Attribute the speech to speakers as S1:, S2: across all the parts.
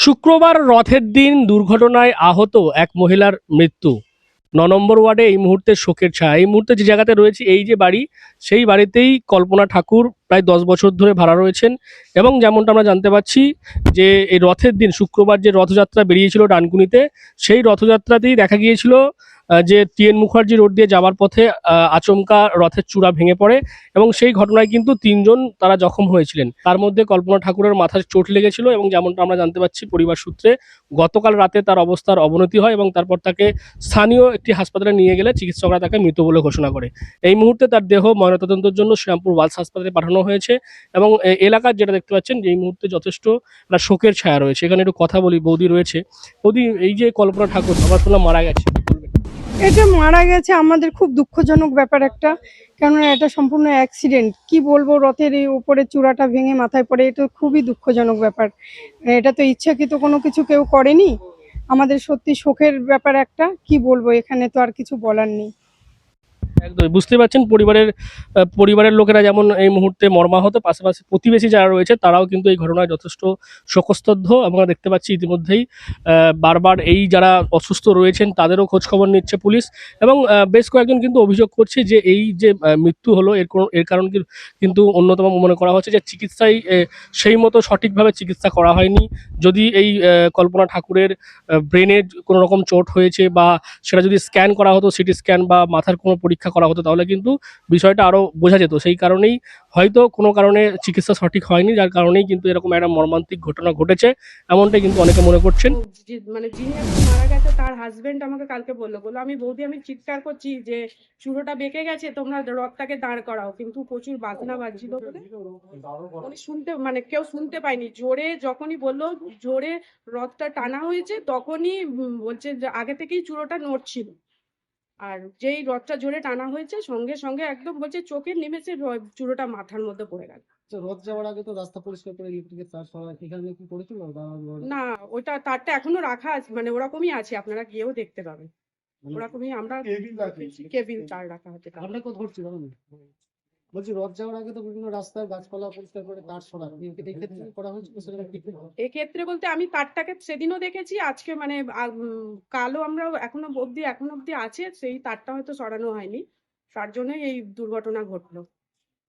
S1: শুক্রবার রথের দিন দুর্ঘটনায় আহত এক মহিলার মৃত্যু। ন নম্বর ওয়ার্ডে এই মুহূর্তে শোকের ছায়া। এই মুহূর্তে যে জায়গাতে রয়েছে এই যে বাড়ি, সেই বাড়িতেই কল্পনা ঠাকুর প্রায় দশ বছর ধরে ভাড়া রয়েছেন এবং যেমনটা আমরা জানতে পাচ্ছি যে এই রথের দিন, শুক্রবার যে রথযাত্রা বেরিয়েছিল ডানকুনিতে, সেই রথযাত্রাতেই দেখা গিয়েছিল যে টিএন মুখার্জি রোড দিয়ে যাওয়ার পথে আচমকা রথের চূড়া ভেঙে পড়ে এবং সেই ঘটনায় কিন্তু তিনজন তারা জখম হয়েছিলেন। তার মধ্যে কল্পনা ঠাকুরের মাথায় চোট লেগেছিল এবং যেমনটা আমরা জানতে পাচ্ছি, পরিবার সূত্রে গতকাল রাতে তার অবস্থার অবনতি হয় এবং তারপর তাকে স্থানীয় একটি হাসপাতালে নিয়ে গেলে চিকিৎসকরা তাকে মৃত বলে ঘোষণা করে। এই মুহূর্তে তার দেহ ময়নাতদন্তের জন্য শ্রীরামপুর ওয়ালস হাসপাতালে পাঠানো হয়েছে এবং এলাকার যেটা দেখতে পাচ্ছেন যে এই মুহূর্তে যথেষ্ট একটা শোকের ছায়া রয়েছে। এখানে একটু কথা বলি, বৌদি রয়েছে। বৌদি, এই যে কল্পনা ঠাকুর আমরা শুনলাম মারা গেছে?
S2: এটা মারা গেছে আমাদের খুব দুঃখজনক ব্যাপার একটা। কেননা এটা সম্পূর্ণ অ্যাক্সিডেন্ট কি বলব, রথের এই উপরে চূড়াটা ভেঙে মাথায় পড়ে, এটা খুবই দুঃখজনক ব্যাপার। এটা তো ইচ্ছাকৃত কোনো কিছু কেউ করেনি? আমাদের সত্যি শোকের ব্যাপার একটা, কি বলব, এখানে তো আর কিছু বলার নেই।
S1: একদমই। বুঝতে পারছেন পরিবারের পরিবারের লোকেরা যেমন এই মুহূর্তে মর্মাহত পাশাপাশি প্রতিবেশী যারা রয়েছে তারাও কিন্তু এই ঘটনায় যথেষ্ট শোকস্তব্ধ আমরা দেখতে পাচ্ছি ইতিমধ্যেই বারবার এই যারা অসুস্থ রয়েছেন তাদেরও খোঁজ খবর নিচ্ছে পুলিশ এবং বেশ কয়েকজন কিন্তু অভিযোগ করছে যে এই যে মৃত্যু হলো এর কোনো এর কারণ কিন্তু অন্যতম মনে করা হচ্ছে যে চিকিৎসায় আহ, সেই মতো সঠিকভাবে চিকিৎসা করা হয়নি। যদি এই কল্পনা ঠাকুরের ব্রেনের কোনো রকম চোট হয়েছে বা সেটা যদি স্ক্যান করা হতো সিটি স্ক্যান বা মাথার কোনো পরীক্ষা করা হতো, তাহলে কিন্তু বিষয়টা আরও বোঝা যেত। সেই কারণেই হয়তো কোনো কারণে চিকিৎসা সঠিক হয়নি, যার কারণেই কিন্তু এরকম একটা মর্মান্তিক ঘটনা ঘটেছে। এমনটাই কিন্তু অনেকে মনে করছেন।
S3: মানে যিনি মারা গেছে, তার হাজবেন্ড আমাকে কালকে বলল। বলল, আমি বৌদি, আমি চিৎকার করছি যে চুড়োটা বেঁকে গেছে, তোমরা রথটাকে দাঁড় করাও। কিন্তু প্রচুর বাজনা বাজছিল উনি শুনতে মানে কেউ শুনতে পায়নি। জোরে যখনই বলল, জোরে রথটা টানা হয়েছে, তখনই বলছে যে আগে থেকেই চূড়োটা নড়ছিল। আর যেই রথটা জোরে টানা হয়েছে সঙ্গে সঙ্গে একদম বলছে চোখের নেমেছে চুরোটা মাথার মধ্যে পড়ে গেল।
S4: তো রথ যাওয়ার আগে তো রাস্তা পরিষ্কার করে ইলেকট্রিকের তার সরা এখানে কি করেছিল
S3: না ওটা তারটা এখনও রাখা আছে মানে ওরকমই আছে আপনারা গিয়েও দেখতে পাবেন।
S4: মানে
S3: ওরকমই আমরা কেবিল তার রাখা হচ্ছে।
S4: আমরা কত? বলছি রথ যাওয়ার আগে তো বিভিন্ন রাস্তায় গাছপালা পরিষ্কার করে কাঠ সরা এই এই ক্ষেত্রে কি করা হয়েছিল
S3: এক্ষেত্রে বলতে আমি কাঠটাকে সেদিনও দেখেছি আজকে মানে কালো আমরা এখনও অবধি এখনও অব্দি আছে সেই তারটা হয়তো সরানো হয়নি। তার জন্যই এই দুর্ঘটনা ঘটলো।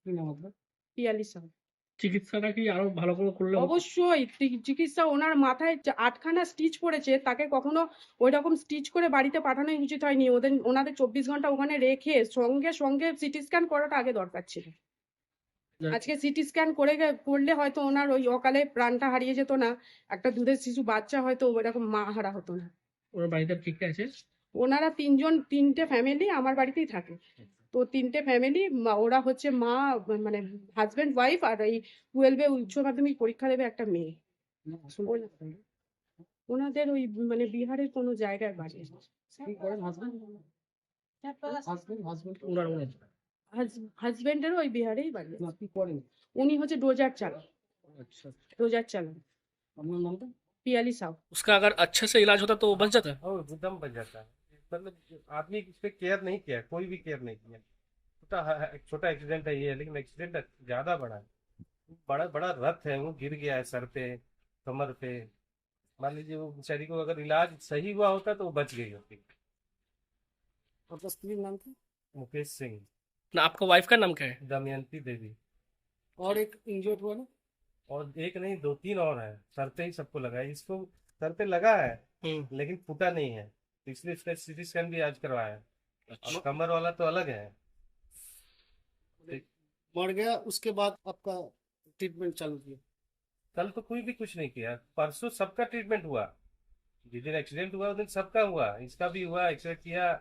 S4: কি নাম আপনার?
S3: পিয়ালি সাহ
S1: চিকিৎসাটা কি আরও ভালো করে করলে?
S3: অবশ্যই চিকিৎসা ওনার মাথায় আটখানা স্টিচ পড়েছে তাকে কখনো ওই রকম স্টিচ করে বাড়িতে পাঠানোই উচিত হয়নি। ওদের ওনাদের চব্বিশ ঘণ্টা ওখানে রেখে সঙ্গে সঙ্গে সিটি স্ক্যান করাটা আগে দরকার ছিল। আজকে সিটি স্ক্যান করে করলে হয়তো ওনার ওই অকালে প্রাণটা হারিয়ে যেত না একটা দুধের শিশু বাচ্চা হয়তো ওরকম মা হারা হতো না।
S1: ওর বাড়িতে ঠিক আছে?
S3: ওনারা তিনজন তিনটে ফ্যামিলি আমার বাড়িতেই থাকে। তো তিনটে ফ্যামিলি ওরা হচ্ছে মা মানে হাজবেন্ড ওয়াইফ আর এই টুয়েলভে উচ্চ মাধ্যমিক পরীক্ষা দেবে একটা মেয়ে ওনা- ওনাদের ওই মানে বিহারের কোনো জায়গায় বাড়ি
S4: কি করেন হাজবেন্ড হাজবেন্ড হাজবেন্ড
S1: ওনার ওনার
S3: হাজবেন্ডেরও ওই বিহারেই বাড়ি
S4: না কি করেন
S3: উনি হচ্ছে ডোজার চালান
S4: আচ্ছা
S3: ডোজার চালান
S4: আপনার নামটা
S3: পিয়ালি সাউ
S1: उसका अगर अच्छे से इलाज होता तो वो बच जाता
S5: और एकदम बच जाता है मतलब आदमी इस पर केयर नहीं किया कोई भी केयर नहीं किया। छोटा छोटा एक्सीडेंट है ये है लेकिन एक्सीडेंट ज़्यादा बड़ा है। बड़ा बड़ा रथ है वो गिर गया है सर पे कमर पे। मान लीजिए वो बेचारी को अगर इलाज सही हुआ होता तो वो बच गई होती।
S4: नाम क्या
S5: मुकेश सिंह।
S1: ना आपका वाइफ का नाम क्या है?
S5: दमयंती देवी।
S4: और एक इंजर्ड हुआ ना?
S5: और एक नहीं दो तीन और है। सर पे ही सबको लगा है। इसको सर पे लगा है हम्म। लेकिन फूटा नहीं है। इसलिए इसका सीटी स्कैन भी आज करवाया है। और कमर वाला तो अलग है।
S4: मर गया उसके बाद आपका ट्रीटमेंट चालू किया।
S5: कल तो कोई भी कुछ नहीं किया। परसों सबका ट्रीटमेंट हुआ। जिस दिन एक्सीडेंट हुआ उस दिन सबका हुआ। इसका भी हुआ एक्सरे किया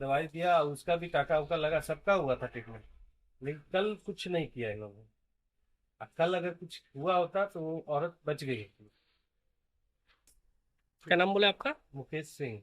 S5: दवाई दिया उसका भी टाका उका लगा सबका हुआ था ट्रीटमेंट लेकिन कल कुछ नहीं किया इन लोगों ने कल अगर कुछ हुआ होता तो वो औरत बच गई।
S1: क्या नाम बोले आपका?
S5: मुकेश सिंह।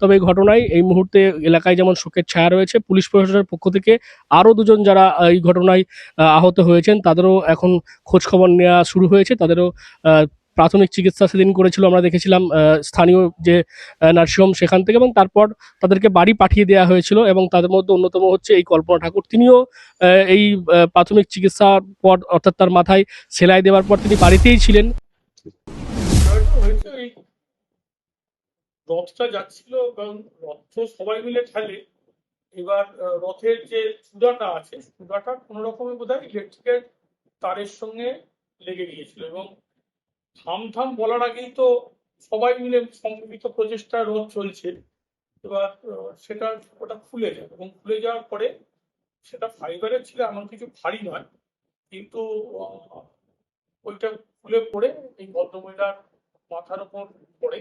S1: তবে এই ঘটনায় এই মুহূর্তে এলাকায় যেমন শোকের ছায়া রয়েছে, পুলিশ প্রশাসনের পক্ষ থেকে আরও দুজন যারা এই ঘটনায় আহত হয়েছেন, তাদেরও এখন খোঁজখবর নেওয়া শুরু হয়েছে। তাদেরও প্রাথমিক চিকিৎসা সেদিন করেছিল আমরা দেখেছিলাম স্থানীয় যে নার্সিংহোম সেখান থেকে এবং তারপর তাদেরকে বাড়ি পাঠিয়ে দেওয়া হয়েছিল এবং তাদের মধ্যে অন্যতম হচ্ছে এই কল্পনা ঠাকুর। তিনিও এই প্রাথমিক চিকিৎসার পর অর্থাৎ তার মাথায় সেলাই দেওয়ার পর তিনি বাড়িতেই ছিলেন।
S6: রথটা যাচ্ছিল কারণ রথ সবাই মিলে ঠেলে এবার রথের যে চূড়াটা আছে, চূড়াটা কোনো রকমে বোধ হয় ইলেকট্রিকের তারের সঙ্গে লেগে গিয়েছিল এবং থাম থাম বলার আগেই তো সবাই মিলে সম্মিলিত প্রচেষ্টা রথ চলছে। এবার সেটা ওটা খুলে যায় এবং খুলে যাওয়ার পরে সেটা ফাইবারের ছিল, এমন কিছু ভারী নয়। কিন্তু ওইটা খুলে পড়ে, এই ভদ্রমহিলার মাথার উপর পড়ে।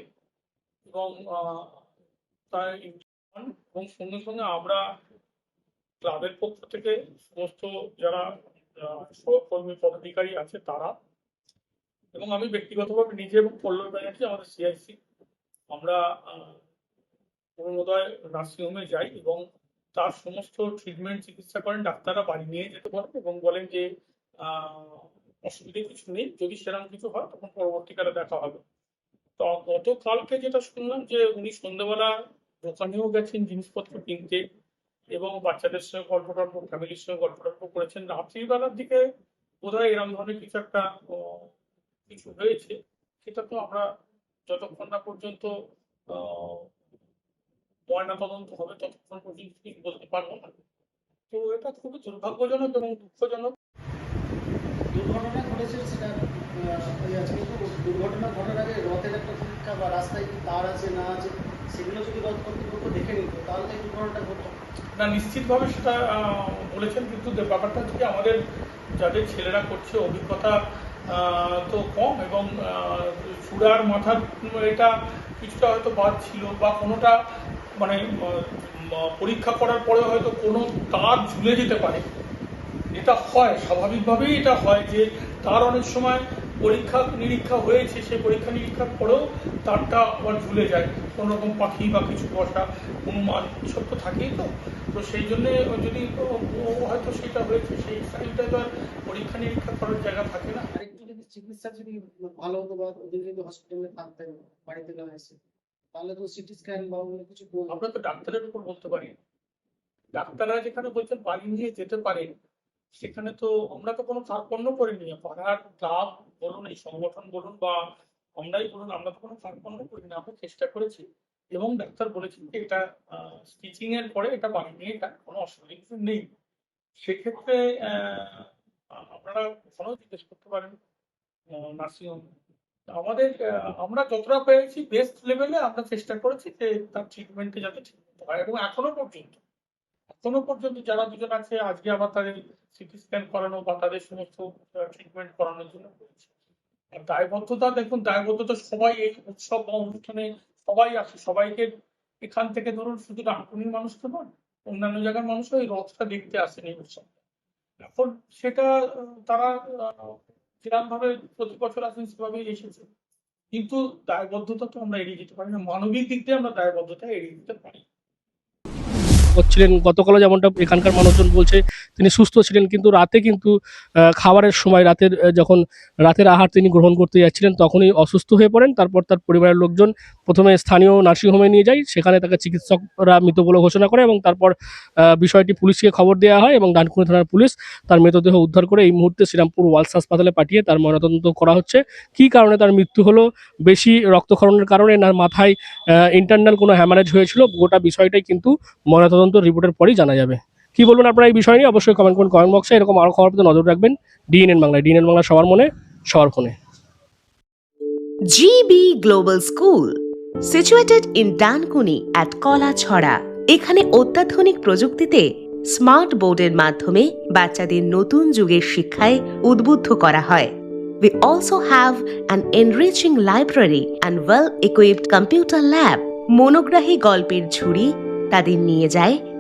S6: এবং এবং সঙ্গে সঙ্গে আমরা ক্লাবের পক্ষ থেকে সমস্ত যারা কর্মী পদাধিকারী আছে তারা এবং আমি ব্যক্তিগতভাবে নিজে এবং পল্লব ব্যানার্জি আমাদের সিআইসি, আমরা অরুণোদয় নার্সিংহোমে যাই এবং তার সমস্ত ট্রিটমেন্ট, চিকিৎসা করেন, ডাক্তাররা বাড়ি নিয়ে যেতে পারেন এবং বলেন যে অসুবিধে কিছু নেই, যদি সেরকম কিছু হয়, তখন পরবর্তীকালে দেখা হবে। গতকালকে যেটা শুনলাম যে উনি সন্ধ্যেবেলা দোকানেও গেছেন জিনিসপত্র কিনতে এবং বাচ্চাদের সঙ্গে গল্প টল্প ফ্যামিলির সঙ্গে গল্প টল্প করেছেন। রাত্রিবেলার দিকে বোধহয় এরকম ধরনের কিছু একটা কিছু হয়েছে। সেটা তো আমরা যতক্ষণ না পর্যন্ত ময়না তদন্ত হবে ততক্ষণ পর্যন্ত ঠিক বলতে পারব না। তো এটা খুবই দুর্ভাগ্যজনক এবং দুঃখজনক।
S4: দুর্ঘটনা ঘটেছে সেটা দুর্ঘটনা ঘটার আগে রথের একটা পরীক্ষা বা রাস্তায় কি তার আছে, না আছে, সেগুলো যদি রথ কর্তৃপক্ষ দেখে নিত, তাহলে এই দুর্ঘটনাটা ঘটতো না।
S6: নিশ্চিতভাবে সেটা বলেছেন, কিন্তু ব্যাপারটা হচ্ছে আমাদের যাদের ছেলেরা করছে, অভিজ্ঞতা তো কম এবং চূড়ার মাথার এটা কিছুটা হয়তো বাদ ছিল বা কোনোটা মানে পরীক্ষা করার পরে হয়তো কোনো তার ঝুলে যেতে পারে এটা হয়, স্বাভাবিকভাবেই এটা হয় যে তার অনেক সময় পরীক্ষা নিরীক্ষা হয়েছে সেই পরীক্ষা নিরীক্ষার পরেও তারটা আবার ঝুলে যায়। কোনো রকম পাখি বা কিছু বসা অনুমান এসব তো থাকেই তো। তো সেই জন্যে যদি হয়তো সেটা হয়েছে সেই টাইমটা তো আর পরীক্ষা নিরীক্ষা করার জায়গা থাকে না।
S4: চিকিৎসা যদি ভালো হতো বা যদি হসপিটালে থাকতেন বাড়িতে না এসে তাহলে তো সিটি স্ক্যান বা অন্য কিছু
S6: আমরা তো ডাক্তারের উপর বলতে পারি ডাক্তাররা যেখানে বলছেন বাড়ি নিয়ে যেতে পারেন সেখানে তো আমরা তো কোনো কার্পণ্য করিনি। পাড়ার ক্লাব বলুন, এই সংগঠন বলুন বা আমরাই বলুন, আমরা তো কোনো কার্পণ্য করিনি। আমরা চেষ্টা করেছি এবং ডাক্তার বলেছেন যে এটা স্টিচিং এর পরে এটা বাড়ি নিয়ে এটা কোনো অসুবিধা কিছু নেই। সেক্ষেত্রে আপনারা কখনো জিজ্ঞেস করতে পারেন নার্সিংহোম আমাদের আমরা যতটা পেরেছি বেস্ট লেভেলে আমরা চেষ্টা করেছি যে তার ট্রিটমেন্টে যাতে ঠিক হয় এবং এখনও পর্যন্ত এখনও পর্যন্ত যারা দুজন আছে, আজকে আবার তাদের সিটি স্ক্যান করানো বা তাদের সমস্ত ট্রিটমেন্ট করানোর জন্য আর দায়বদ্ধতা, দেখুন, দায়বদ্ধতা সবাই এই উৎসব বা অনুষ্ঠানে সবাই আসে সবাইকে এখান থেকে ধরুন, শুধু ডানকুনির মানুষ তো নয়, অন্যান্য জায়গার মানুষও এই রথটা দেখতে আসেন এই উৎসব। এখন সেটা তারা যেরকম ভাবে প্রতি বছর আসেন, সেভাবেই এসেছে। কিন্তু দায়বদ্ধতা তো আমরা এড়িয়ে যেতে পারি না। মানবিক দিক দিয়ে আমরা দায়বদ্ধতা এড়িয়ে যেতে পারি।
S1: করছিলেন। গতকালও যেমনটা এখানকার মানুষজন বলছে তিনি সুস্থ ছিলেন, কিন্তু রাতে কিন্তু খাবারের সময় রাতের যখন রাতের আহার তিনি গ্রহণ করতে যাচ্ছিলেন, তখনই অসুস্থ হয়ে পড়েন। তারপর তার পরিবারের লোকজন প্রথমে স্থানীয় নার্সিংহোমে নিয়ে যায়, সেখানে তাকে চিকিৎসকরা মৃত বলে ঘোষণা করে এবং তারপর বিষয়টি পুলিশকে খবর দেওয়া হয় এবং ডানকুনি থানার পুলিশ তার মৃতদেহ উদ্ধার করে এই মুহূর্তে শ্রীরামপুর ওয়ালস হাসপাতালে পাঠিয়ে তার ময়নাতদন্ত করা হচ্ছে। কী কারণে তার মৃত্যু হলো? বেশি রক্তক্ষরণের কারণে না মাথায় ইন্টারনাল কোনো হ্যামারেজ হয়েছিল? গোটা বিষয়টাই কিন্তু ময়নাতদন্ত রিপোর্টের পরই জানা যাবে। কি বলবেন আপনারা এই বিষয় নিয়ে? অবশ্যই কমেন্ট করুন কমেন্ট বক্সে এরকম আরও খবর পেতে নজর রাখবেন ডিএনএন বাংলায়। ডিএনএন বাংলা সবার মনে সবার ফোনে।
S7: GB Global School, situated in Dankuni at Kalachhara এখানে অত্যাধুনিক প্রযুক্তিতে স্মার্ট বোর্ডের মাধ্যমে বাচ্চাদের নতুন যুগের শিক্ষায় উদ্বুদ্ধ করা হয়। We also have an enriching library and well-equipped computer lab. মনোগ্রাহী গল্পের ঝুড়ি তাদের নিয়ে যায়